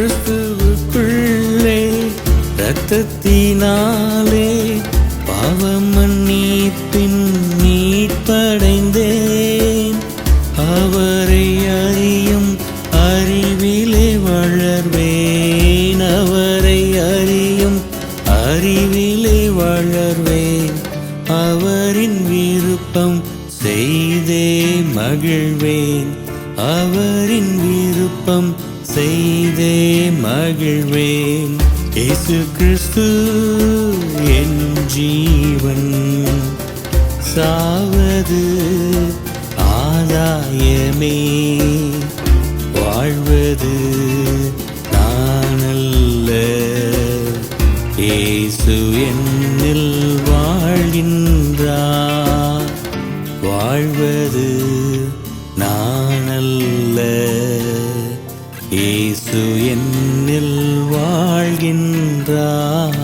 கிறிஸ்துவுக்குள்ளே ரத்தத்தினாலே பாவம் மன்னிப்பின் மீட்படைந்தேன். அவரை அறியும் அறிவிலே வளர்வேன். அவரை அறியும் அறிவிலே வளர்வேன். அவரின் விருப்பம் செய்தே மகிழ்வேன். அவரின் விருப்பம் செய்தே மகிழ்வேன். இயேசு கிறிஸ்து என் ஜீவன். சாவது ஆதாயமே. வாழ்வது நானல்ல. இயேசு என்னில் வாழ்கின்றார். வாழ்வது இயேசு என்னில் வாழ்கின்றார்.